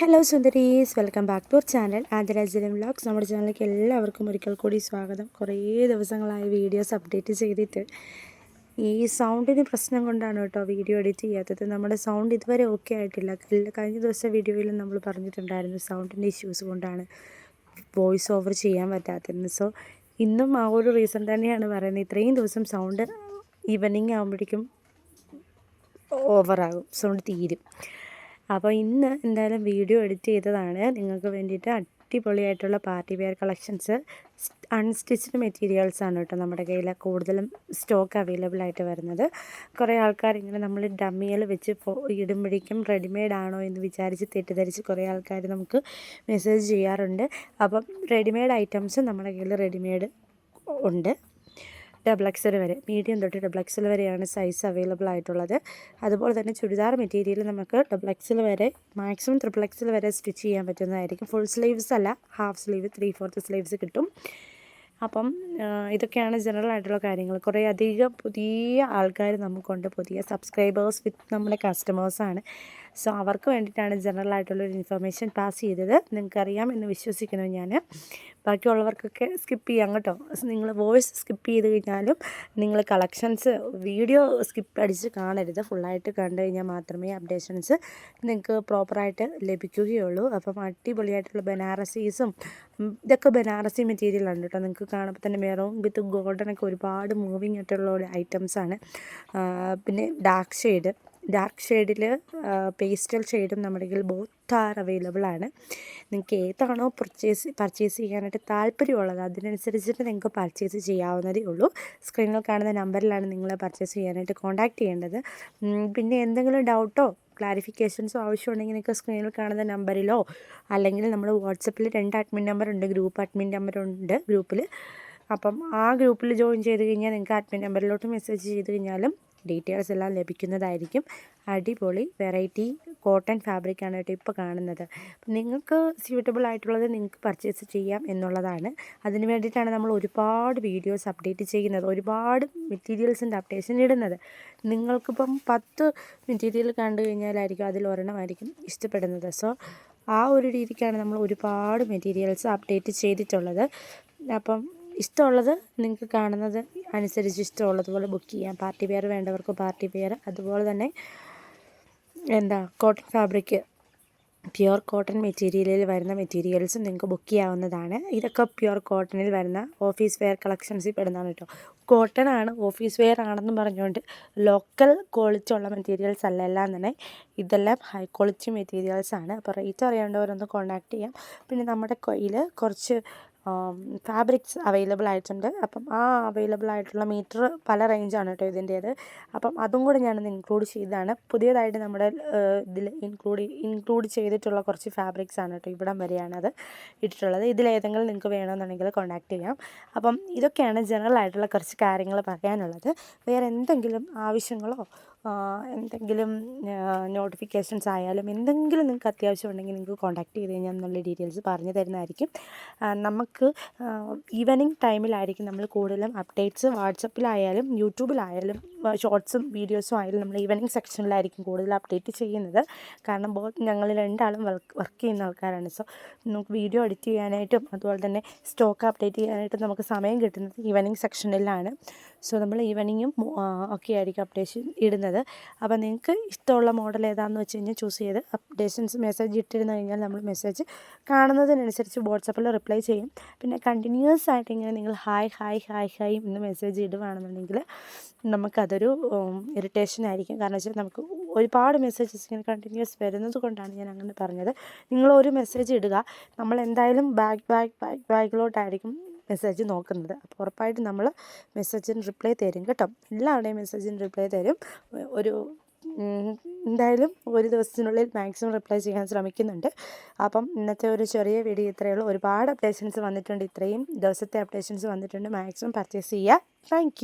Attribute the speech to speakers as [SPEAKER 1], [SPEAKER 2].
[SPEAKER 1] Hello സുന്ദരീസ്. Welcome back to our channel ആദരാജലം vlogs നമ്മുടെ ചാനലിലേക്ക് എല്ലാവർക്കും ഒരിക്കൽ കൂടി സ്വാഗതം. കുറേ ദിവസങ്ങളായി വീഡിയോസ് അപ്ഡേറ്റ് ചെയ്തിട്ട്. ഈ സൗണ്ടിന് പ്രശ്നം കൊണ്ടാണ് കേട്ടോ വീഡിയോ എഡിറ്റ് ചെയ്യാത്തത്. നമ്മുടെ സൗണ്ട് ഇതുവരെ ഓക്കെ ആയിട്ടില്ല. കഴിഞ്ഞ ദിവസം വീഡിയോയിലും നമ്മൾ പറഞ്ഞിട്ടുണ്ടായിരുന്നു സൗണ്ടിന്റെ ഇഷ്യൂസ് കൊണ്ടാണ് വോയിസ് ഓവർ ചെയ്യാൻ പറ്റാത്തത് സോ ഇന്നും ആ ഒരു റീസൺ തന്നെയാണ് പറയുന്നത്. ഇത്രയും ദിവസം സൗണ്ട് ഈവനിങ് ആകുമ്പോഴേക്കും ഓവറാകും സൗണ്ട് തീരും. അപ്പോൾ ഇന്ന് എന്തായാലും വീഡിയോ എഡിറ്റ് ചെയ്തതാണ്. നിങ്ങൾക്ക് വേണ്ടിയിട്ട് അടിപൊളിയായിട്ടുള്ള party wear collections unstitched materials ആണ് കേട്ടോ നമ്മുടെ കയ്യിൽ കൂടുതലും സ്റ്റോക്ക് അവൈലബിൾ ആയിട്ട് വരുന്നത്. കുറേ ആൾക്കാർ ഇങ്ങനെ നമ്മൾ ഡമ്മിയിൽ വെച്ച് ഇടുമ്പോഴേക്കും റെഡിമെയ്ഡ് ആണോ എന്ന് വിചാരിച്ച് തെറ്റിദ്ധരിച്ച് കുറേ ആൾക്കാർ നമുക്ക് മെസ്സേജ് ചെയ്യാറുണ്ട്. അപ്പം റെഡിമെയ്ഡ് ഐറ്റംസ് നമ്മുടെ കയ്യിൽ റെഡിമെയ്ഡ് ഉണ്ട്. ഡബിൾ എക്സൽ വരെ മീഡിയം തൊട്ട് ഡബിൾ എക്സൽ വരെയാണ് സൈസ് അവൈലബിൾ ആയിട്ടുള്ളത്. അതുപോലെ തന്നെ ചുരിദാർ മെറ്റീരിയൽ നമുക്ക് ഡബിൾ എക്സൽ വരെ മാക്സിമം ട്രിപ്പിൾ എക്സൽ വരെ സ്റ്റിച്ച് ചെയ്യാൻ പറ്റുന്നതായിരിക്കും. ഫുൾ സ്ലീവ്സ് അല്ല half sleeve three fourth sleeves കിട്ടും. അപ്പം ഇതൊക്കെയാണ് ജനറൽ ആയിട്ടുള്ള കാര്യങ്ങൾ. കുറേ അധികം പുതിയ ആൾക്കാർ നമുക്കുണ്ട് പുതിയ സബ്സ്ക്രൈബേഴ്സ് വിത്ത് നമ്മുടെ കസ്റ്റമേഴ്സാണ് സോ അവർക്ക് വേണ്ടിയിട്ടാണ് ജനറൽ ആയിട്ടുള്ളൊരു ഇൻഫർമേഷൻ പാസ് ചെയ്തത്. നിങ്ങൾക്കറിയാം എന്ന് വിശ്വസിക്കുന്നു ഞാൻ. ബാക്കിയുള്ളവർക്കൊക്കെ സ്കിപ്പ് ചെയ്യാം കേട്ടോ. നിങ്ങൾ വോയിസ് സ്കിപ്പ് ചെയ്ത് കഴിഞ്ഞാലും നിങ്ങൾ കളക്ഷൻസ് വീഡിയോ സ്കിപ്പ് അടിച്ച് കാണരുത്. ഫുള്ളായിട്ട് കണ്ടു കഴിഞ്ഞാൽ മാത്രമേ അപ്ഡേഷൻസ് നിങ്ങൾക്ക് പ്രോപ്പറായിട്ട് ലഭിക്കുകയുള്ളൂ. അപ്പം അടിപൊളിയായിട്ടുള്ള ബനാറസീസും ഇതൊക്കെ ബനാറസി മെറ്റീരിയലാണ് കേട്ടോ. നിങ്ങൾക്ക് കാണുമ്പോൾ തന്നെ മെറൂൺ വിത്ത് ഗോൾഡനൊക്കെ ഒരുപാട് മൂവിങ് ആയിട്ടുള്ള ഐറ്റംസാണ് പിന്നെ ഡാർക്ക് ഷെയ്ഡ് ഡാർക്ക് ഷെയ്ഡിൽ പേസ്റ്റൽ ഷെയ്ഡും നമ്മുടെ കയ്യിൽ ബോത്ത് ആർ അവൈലബിൾ ആണ്. നിങ്ങൾക്ക് ഏതാണോ പർച്ചേസ് പർച്ചേസ് ചെയ്യാനായിട്ട് താല്പര്യമുള്ളത് അതിനനുസരിച്ചിട്ട് നിങ്ങൾക്ക് പർച്ചേസ് ചെയ്യാവുന്നതേ ഉള്ളൂ. സ്ക്രീനിൽ കാണുന്ന നമ്പറിലാണ് നിങ്ങൾ പർച്ചേസ് ചെയ്യാനായിട്ട് കോൺടാക്റ്റ് ചെയ്യേണ്ടത്. പിന്നെ എന്തെങ്കിലും ഡൗട്ടോ ക്ലാരിഫിക്കേഷൻസോ ആവശ്യമുണ്ടെങ്കിൽ നിങ്ങൾക്ക് സ്ക്രീനിൽ കാണുന്ന നമ്പറിലോ അല്ലെങ്കിൽ നമ്മൾ വാട്സപ്പിൽ രണ്ട് അഡ്മിൻ നമ്പർ ഉണ്ട് ഗ്രൂപ്പ് അഡ്മിൻ നമ്പർ ഉണ്ട് ഗ്രൂപ്പിൽ അപ്പം ആ ഗ്രൂപ്പിൽ ജോയിൻ ചെയ്ത് കഴിഞ്ഞാൽ നിങ്ങൾക്ക് അഡ്മിൻ നമ്പറിലോട്ട് മെസ്സേജ് ചെയ്ത് കഴിഞ്ഞാലും ഡീറ്റെയിൽസ് എല്ലാം ലഭിക്കുന്നതായിരിക്കും. അടിപൊളി വെറൈറ്റി കോട്ടൺ ഫാബ്രിക്കാണ് കേട്ടോ ഇപ്പോൾ കാണുന്നത്. നിങ്ങൾക്ക് സ്യൂട്ടബിൾ ആയിട്ടുള്ളത് നിങ്ങൾക്ക് പർച്ചേസ് ചെയ്യാം എന്നുള്ളതാണ്. അതിന് വേണ്ടിയിട്ടാണ് നമ്മൾ ഒരുപാട് വീഡിയോസ് അപ്ഡേറ്റ് ചെയ്യുന്നത്. ഒരുപാട് മെറ്റീരിയൽസിന്റെ അപ്ഡേഷൻ ഇടുന്നത്. നിങ്ങൾക്കിപ്പം പത്ത് മെറ്റീരിയൽ കണ്ടു കഴിഞ്ഞാലായിരിക്കും അതിൽ ഒരെണ്ണമായിരിക്കും ഇഷ്ടപ്പെടുന്നത്. സോ ആ ഒരു രീതിക്കാണ് നമ്മൾ ഒരുപാട് മെറ്റീരിയൽസ് അപ്ഡേറ്റ് ചെയ്തിട്ടുള്ളത്. അപ്പം ഇഷ്ടമുള്ളത് നിങ്ങൾക്ക് കാണുന്നത് അനുസരിച്ച് ഇഷ്ടമുള്ളതുപോലെ ബുക്ക് ചെയ്യാം. പാർട്ടി വെയർ വേണ്ടവർക്ക് പാർട്ടി വെയർ അതുപോലെ തന്നെ എന്താ കോട്ടൺ ഫാബ്രിക് പ്യുർ കോട്ടൺ മെറ്റീരിയലിൽ വരുന്ന മെറ്റീരിയൽസ് നിങ്ങൾക്ക് ബുക്ക് ചെയ്യാവുന്നതാണ്. ഇതൊക്കെ പ്യുർ കോട്ടണിൽ വരുന്ന ഓഫീസ് വെയർ കളക്ഷൻസിൽ പെടുന്നതാണ് കേട്ടോ കോട്ടൺ ആണ് ഓഫീസ് വെയർ ആണെന്ന് പറഞ്ഞുകൊണ്ട് ലോക്കൽ ക്വാളിറ്റി ഉള്ള മെറ്റീരിയൽസ് അല്ല. എല്ലാം തന്നെ ഇതെല്ലാം ഹൈ ക്വാളിറ്റി മെറ്റീരിയൽസ് ആണ്. അപ്പോൾ റേറ്റ് അറിയേണ്ടവരൊന്ന് കോൺടാക്ട് ചെയ്യാം. പിന്നെ നമ്മുടെ കയ്യിൽ കുറച്ച് ഫാബ്രിക്സ് അവൈലബിൾ ആയിട്ടുണ്ട്. അപ്പം ആ അവൈലബിൾ ആയിട്ടുള്ള മീറ്റർ പല റേഞ്ചാണ് കേട്ടോ ഇതിന്റേത്. അപ്പം അതും കൂടെ ഞാനൊന്ന് ഇൻക്ലൂഡ് ചെയ്തതാണ്. പുതിയതായിട്ട് നമ്മുടെ ഇതിൽ ഇൻക്ലൂഡ് ഇൻക്ലൂഡ് ചെയ്തിട്ടുള്ള കുറച്ച് ഫാബ്രിക്സ് ആണ് കേട്ടോ ഇവിടം വരെയാണത് ഇട്ടിട്ടുള്ളത്. ഇതിലേതെങ്കിലും നിങ്ങൾക്ക് വേണമെന്നുണ്ടെങ്കിൽ കോൺടാക്ട് ചെയ്യാം. അപ്പം ഇതൊക്കെയാണ് ജനറൽ ആയിട്ടുള്ള കുറച്ച് കാര്യങ്ങൾ പറയാനുള്ളത്. വേറെ എന്തെങ്കിലും ആവശ്യങ്ങളോ എന്തെങ്കിലും നോട്ടിഫിക്കേഷൻസ് ആയാലും എന്തെങ്കിലും നിങ്ങൾക്ക് അത്യാവശ്യം ഉണ്ടെങ്കിൽ നിങ്ങൾക്ക് കോൺടാക്ട് ചെയ്ത് കഴിഞ്ഞാൽ നല്ല ഡീറ്റെയിൽസ് പറഞ്ഞു തരുന്നതായിരിക്കും. നമുക്ക് ഈവനിങ് ടൈമിലായിരിക്കും നമ്മൾ കൂടുതലും അപ്ഡേറ്റ്സ് വാട്സപ്പിലായാലും യൂട്യൂബിലായാലും ഷോർട്സും വീഡിയോസും ആയാലും നമ്മൾ ഈവനിങ് സെക്ഷനിലായിരിക്കും കൂടുതൽ അപ്ഡേറ്റ് ചെയ്യുന്നത്. കാരണം ബോത്ത് ഞങ്ങൾ രണ്ടാളും വർക്ക് വർക്ക് ചെയ്യുന്ന ആൾക്കാരാണ്. സോ നമുക്ക് വീഡിയോ എഡിറ്റ് ചെയ്യാനായിട്ടും അതുപോലെ തന്നെ സ്റ്റോക്ക് അപ്ഡേറ്റ് ചെയ്യാനായിട്ടും നമുക്ക് സമയം കിട്ടുന്നത് ഈവനിങ് സെക്ഷനിലാണ് സോ നമ്മൾ ഈവനിങ്ങും ഒക്കെ ആയിരിക്കും അപ്ഡേഷൻ ഇടുന്നത്. അപ്പോൾ നിങ്ങൾക്ക് ഇഷ്ടമുള്ള മോഡൽ ഏതാണെന്ന് വെച്ച് കഴിഞ്ഞാൽ ചൂസ് ചെയ്ത് അപ്ഡേഷൻസ് മെസ്സേജ് ഇട്ടിരുന്നു കഴിഞ്ഞാൽ നമ്മൾ മെസ്സേജ് കാണുന്നതിനനുസരിച്ച് വാട്സപ്പിൽ റിപ്ലൈ ചെയ്യും. പിന്നെ കണ്ടിന്യൂസ് ആയിട്ട് ഇങ്ങനെ നിങ്ങൾ ഹായ് ഹായ് ഹായ് ഹായ് എന്ന് മെസ്സേജ് ഇടുകയാണെന്നുണ്ടെങ്കിൽ നമുക്കതൊരു ഇറിറ്റേഷൻ ആയിരിക്കും. കാരണം വെച്ചാൽ നമുക്ക് ഒരുപാട് മെസ്സേജസ് ഇങ്ങനെ കണ്ടിന്യൂസ് വരുന്നത് കൊണ്ടാണ് ഞാൻ അങ്ങനെ പറഞ്ഞത്. നിങ്ങൾ ഒരു മെസ്സേജ് ഇടുക. നമ്മൾ എന്തായാലും ബാക്ക് ബാക്ക് ബാക്ക് ബാക്കിലോട്ടായിരിക്കും മെസ്സേജ് നോക്കുന്നത്. അപ്പോൾ ഉറപ്പായിട്ടും നമ്മൾ മെസ്സേജിന് റിപ്ലൈ തരും കേട്ടോ. എല്ലാവരുടെയും മെസ്സേജിന് റിപ്ലൈ തരും. ഒരു എന്തായാലും ഒരു ദിവസത്തിനുള്ളിൽ മാക്സിമം റിപ്ലൈ ചെയ്യാൻ ശ്രമിക്കുന്നുണ്ട്. അപ്പം ഇന്നത്തെ ഒരു ചെറിയ വീഡിയോ ഇത്രയേ ഉള്ളൂ. ഒരുപാട് അപ്ഡേഷൻസ് വന്നിട്ടുണ്ട്. ഇത്രയും ദിവസത്തെ അപ്ഡേഷൻസ് വന്നിട്ടുണ്ട്. മാക്സിമം പർച്ചേസ് ചെയ്യുക താങ്ക്